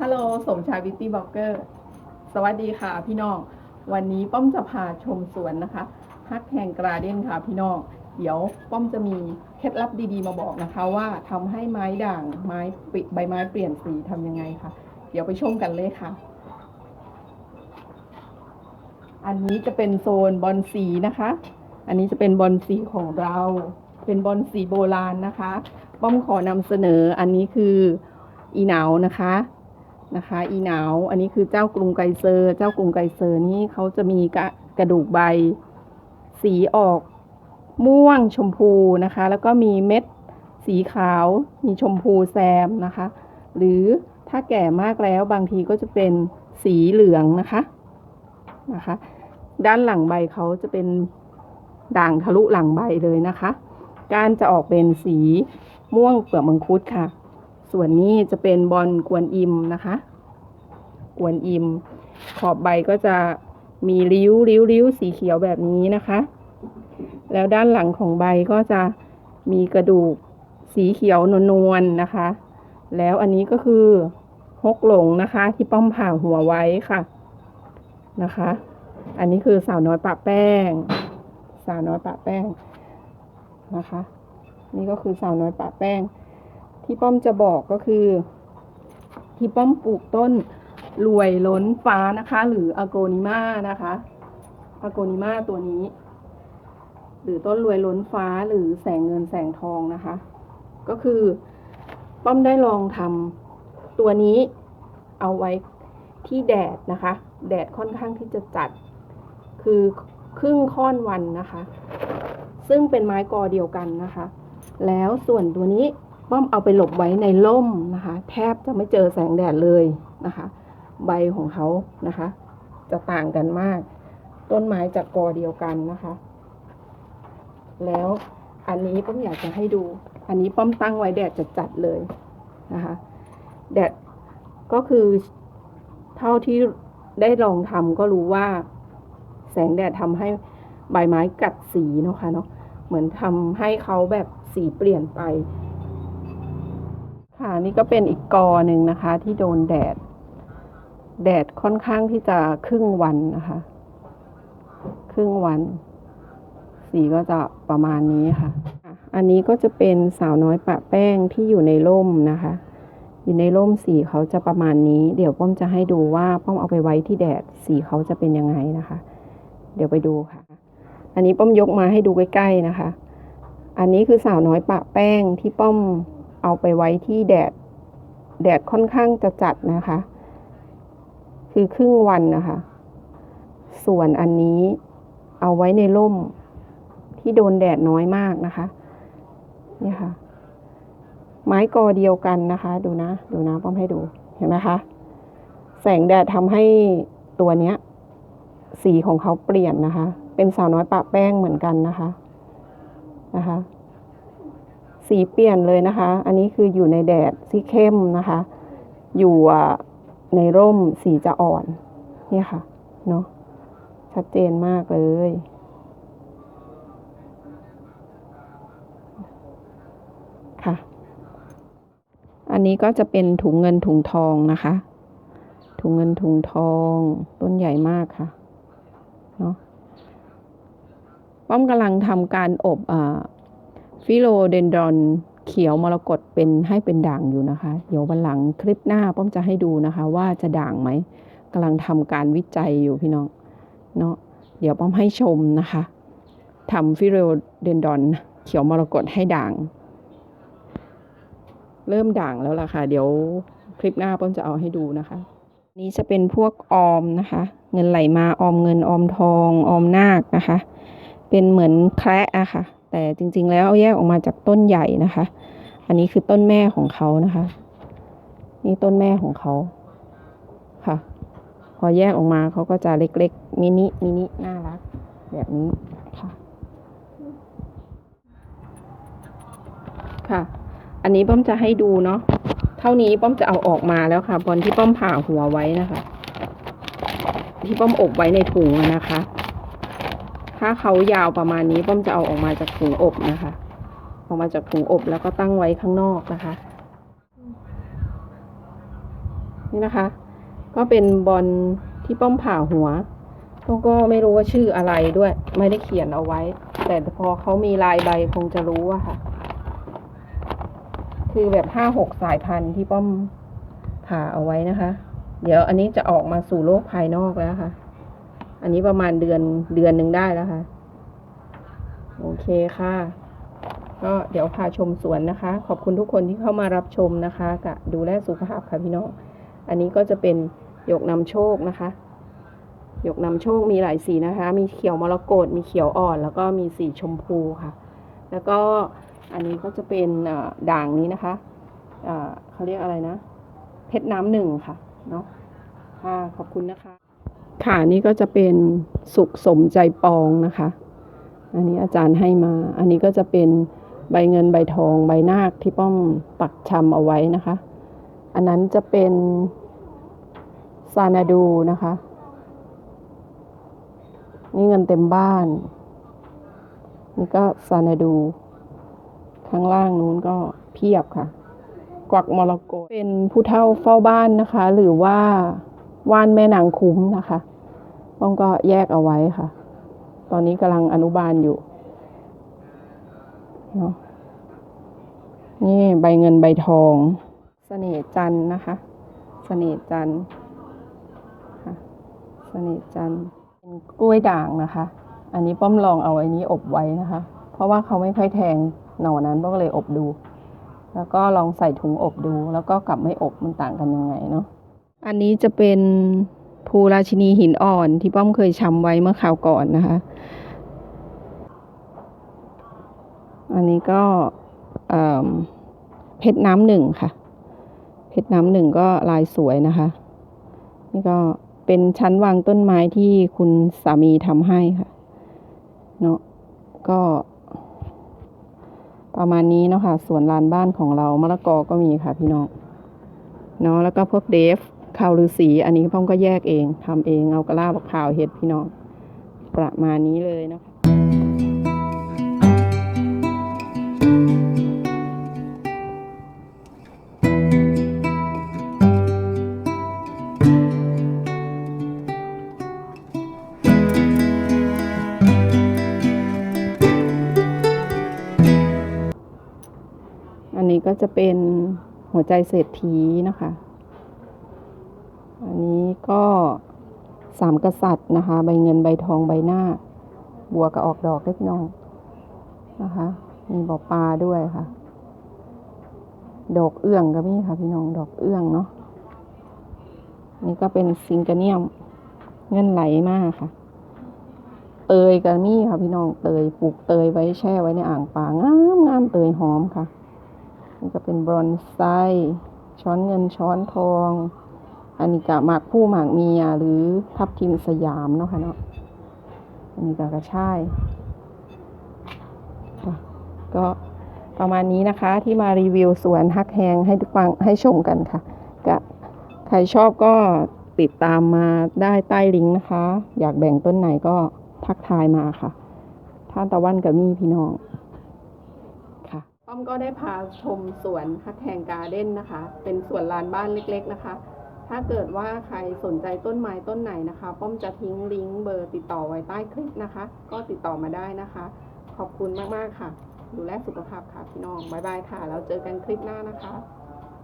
ฮัลโหลสมชายบิวตี้บล็อกเกอร์สวัสดีค่ะพี่น้อง วันนี้ป้อมจะพาชมสวนนะคะฮักแฮงกราเดนค่ะพี่น้อง เดี๋ยวป้อมจะมีเคล็ดลับดีๆมาบอกนะคะ ว่าทำให้ไม้ด่างไม้ปิใบไม้เปลี่ยนสีทำยังไงค่ะ เดี๋ยวไปชมกันเลยค่ะ อันนี้จะเป็นโซนบอนสีนะคะ อันนี้จะเป็นบอนสีของเรา เป็นบอนสีโบราณนะคะ ป้อมขอนำเสนออันนี้คืออีเหนานะคะ นะคะ อีเหนาอันนี้คือเจ้ากรุงไกเซอร์ เจ้ากรุงไกเซอร์นี่เขาจะมีกระกระดูกใบ สีออกม่วงชมพูนะคะ แล้วก็มีเม็ดสีขาว มีชมพูแซมนะคะ หรือถ้าแก่มากแล้วบางทีก็จะเป็นสีเหลืองนะคะนะคะ ด้านหลังใบเขาจะเป็นด่างทะลุหลังใบเลยนะคะ ก้านจะออกเป็นสีม่วงเปลือกมังคุดค่ะ ส่วนนี้จะเป็นบอลกวนอิมนะคะ กวนอิม ขอบใบก็จะมีริ้วริ้วริ้วสีเขียวแบบนี้นะคะ แล้วด้านหลังของใบก็จะมีกระดูกสีเขียวนวลๆนะคะ แล้วอันนี้ก็คือฮกหลงนะคะ ที่ป้อมผ่าหัวไว้ค่ะนะคะ อันนี้คือสาวน้อยปะแป้ง สาวน้อยปะแป้งนะคะ นี่ก็คือสาวน้อยปะแป้ง ที่ป้อมจะบอกก็คือ ที่ป้อมปลูกต้น รวยล้นฟ้านะคะ หรืออโกนิมานะคะอโกนิมาตัวนี้ หรือต้นรวยล้นฟ้าหรือแสงเงินแสงทองนะคะ ก็คือป้อมได้ลองทำตัวนี้เอาไว้ที่แดดนะคะ แดดค่อนข้างที่จะจัด คือครึ่งค่อนวันนะคะ ซึ่งเป็นไม้กอเดียวกันนะคะ แล้วส่วนตัวนี้ป้อมเอาไปหลบไว้ในร่มนะคะ แทบจะไม่เจอแสงแดดเลยนะคะ ใบของเขานะคะ จะต่างกันมาก ต้นไม้จากกอเดียวกันนะคะ แล้วอันนี้ป้อมอยากจะให้ดู อันนี้ป้อมตั้งไว้แดดจัดๆเลยนะคะ แดดก็คือเท่าที่ได้ลองทำก็รู้ว่าแสงแดดทำให้ใบไม้กัดสีนะคะเนาะเหมือนทำให้เขาแบบสีเปลี่ยนไป ค่ะนี่ก็เป็นอีกกอหนึ่งนะคะ ที่โดนแดด แดดค่อนข้างที่จะครึ่งวันนะคะ ครึ่งวัน สีก็จะประมาณนี้ค่ะ อันนี้ก็จะเป็นสาวน้อยปะแป้งที่อยู่ในร่มนะคะ อยู่ในร่มสีเขาจะประมาณนี้ เดี๋ยวป้อมจะให้ดูว่าป้อมเอาไปไว้ที่แดดสีเขาจะเป็นยังไงนะคะ เดี๋ยวไปดูค่ะ อันนี้ป้อมยกมาให้ดูใกล้ๆนะคะ อันนี้คือสาวน้อยปะแป้งที่ป้อมเอาไปไว้ที่แดด แดดค่อนข้างจะจัดนะคะ คือครึ่งวันนะคะ ส่วนอันนี้เอาไว้ในร่มที่โดนแดดน้อยมากนะคะ นี่ค่ะ ไม้กอเดียวกันนะคะ ดูนะ ดูนะป้อมให้ดู เห็นไหมคะ แสงแดดทำให้ตัวเนี้ย สีของเขาเปลี่ยนนะคะ เป็นสาวน้อยปะแป้งเหมือนกันนะคะ นะคะ สีเปลี่ยนเลยนะคะ อันนี้คืออยู่ในแดดที่เข้มนะคะ อยู่ ในร่มสีจะอ่อน เนี่ยค่ะ เนาะชัดเจนมากเลย ค่ะ อันนี้ก็จะเป็นถุงเงินถุงทองนะคะ ถุงเงินถุงทองต้นใหญ่มากค่ะ เนาะป้อมกำลังทำการอบอฟิโลเดนดรอน เขียวมรกตเป็นให้เป็นด่างอยู่นะคะ เดี๋ยววันหลังคลิปหน้าป้อมจะให้ดูนะคะ ว่าจะด่างไหมกำลังทำการวิจัยอยู่พี่น้องเนาะเดี๋ยวป้อมให้ชมนะคะทำฟิโลเดนดอนเขียวมรกตให้ด่าง เริ่มด่างแล้วล่ะค่ะ เดี๋ยวคลิปหน้าป้อมจะเอาให้ดูนะคะ นี้จะเป็นพวกออมนะคะ เงินไหลมาออมเงินออมทองออมนาคนะคะ เป็นเหมือนแคระอะค่ะ แต่จริง ๆ แล้วเอาแยกออกมาจากต้นใหญ่นะคะ อันนี้คือต้นแม่ของเขานะคะ นี่ต้นแม่ของเขาค่ะ พอแยกออกมาเขาก็จะเล็กๆมินิมินิน่ารัก แบบนี้ค่ะ ค่ะ อันนี้ป้อมจะให้ดูเนาะเท่านี้ป้อมจะเอาออกมาแล้วค่ะบอลที่ป้อมผ่าหัวไว้นะคะ ที่ป้อมอบไว้ในถุงนะคะ ถ้าเขายาวประมาณนี้ป้อมจะเอาออกมาจากถุงอบนะคะ ออกมาจากถุงอบแล้วก็ตั้งไว้ข้างนอกนะคะ นี่นะคะ ก็เป็นบอลที่ป้อมผ่าหัวเขาก็ไม่รู้ว่าชื่ออะไรด้วย ไม่ได้เขียนเอาไว้ แต่พอเขามีลายใบคงจะรู้อะค่ะ คือแบบห้าหกสายพันธุ์ที่ป้อมผ่าเอาไว้นะคะ เดี๋ยวอันนี้จะออกมาสู่โลกภายนอกแล้วค่ะ อันนี้ประมาณเดือนเดือนหนึ่งได้แล้วค่ะ โอเคค่ะ ก็เดี๋ยวพาชมสวนนะคะ ขอบคุณทุกคนที่เข้ามารับชมนะคะกะดูแลสุขภาพค่ะพี่น้องอันนี้ก็จะเป็นหยกนำโชคนะคะหยกนำโชคมีหลายสีนะคะ มีเขียวมรกตมีเขียวอ่อน แล้วก็มีสีชมพูค่ะ แล้วก็อันนี้ก็จะเป็นด่างนี้นะคะเอ่อเขาเรียกอะไรนะ เพชรน้ำหนึ่งค่ะเนาะค่ะขอบคุณนะคะ ค่ะนี่ก็จะเป็นสุขสมใจปองนะคะ อันนี้อาจารย์ให้มา อันนี้ก็จะเป็นใบเงินใบทองใบนาคที่ป้อมปักชำเอาไว้นะคะ อันนั้นจะเป็นซานาดูนะคะ นี่เงินเต็มบ้าน นี่ก็ซานาดู ข้างล่างนู้นก็เพียบค่ะ กวักมรกตเป็นผู้เฒ่าเฝ้าบ้านนะคะ หรือว่า ว่านแม่นางคุ้มนะคะป้องก็แยกเอาไว้ค่ะ ตอนนี้กำลังอนุบาลอยู่เนาะนี่ใบเงินใบทองเสน่ห์จันนะคะเสน่ห์จันค่ะเสน่ห์จันเป็นกล้วยด่างนะคะ อันนี้ป้อมลองเอาไอ้นี้อบไว้นะคะ เพราะว่าเขาไม่ค่อยแทงหน่อนั้นป้อมก็เลยอบดู แล้วก็ลองใส่ถุงอบดู แล้วก็กลับไม่อบมันต่างกันยังไงเนาะ อันนี้จะเป็นภูราชินีหินอ่อนที่ป้อมเคยชำไว้เมื่อคราวก่อนนะคะ อันนี้ก็เเพชรน้ำหนึ่งค่ะ เพชรน้ำหนึ่งก็ลายสวยนะคะ นี่ก็เป็นชั้นวางต้นไม้ที่คุณสามีทำให้ค่ะ เนาะก็ประมาณนี้เนาะค่ะสวนลานบ้านของเรามะละกอก็มีค่ะพี่น้องเนาะแล้วก็พวกเดฟ ข่าวฤาษีอันนี้พ่อมก็แยกเองทำเองเอากระลาบข่าวเห็ดพี่น้องประมาณนี้เลยเนาะอันนี้ก็จะเป็นหัวใจเศรษฐีนะคะ อันนี้ก็สามกษัตริย์นะคะ ใบเงินใบทองใบหน้า บัวก็ออกดอกเล็กน้องนะคะ มีบ่อปลาด้วยค่ะ ดอกเอื้องก็มีค่ะพี่น้องดอกเอื้องเนาะนี่ก็เป็นซิงเกเนียมเงินไหลมากค่ะ เตยก็มีค่ะพี่น้องเตยปลูกเตยไว้แช่ไว้ในอ่างปลางามงามเตยหอมค่ะนี่ก็เป็นบรอนไซช้อนเงินช้อนทอง อันนี้ก็หมากผู้หมากเมียหรือทับทิมสยามเนาะค่ะเนาะอันนี้ก็กระชายก็ประมาณนี้นะคะที่มารีวิวสวนฮักแฮงให้ฟังให้ชมกันค่ะก็ใครชอบก็ติดตามมาได้ใต้ลิงก์นะคะ อยากแบ่งต้นไหนก็ทักทายมาค่ะ ท่านตะวันกับมี่พี่น้องค่ะป้อมก็ได้พาชมสวนฮักแฮงการ์เด้นนะคะ เป็นสวนลานบ้านเล็ก ๆ นะคะ ถ้าเกิดว่าใครสนใจต้นไม้ต้นไหนนะคะ ป้อมจะทิ้งลิงก์เบอร์ติดต่อไว้ใต้คลิปนะคะ ก็ติดต่อมาได้นะคะ ขอบคุณมาก ๆ ค่ะ ดูแลสุขภาพค่ะพี่น้อง บ๊ายบายค่ะ แล้วเจอกันคลิปหน้านะคะ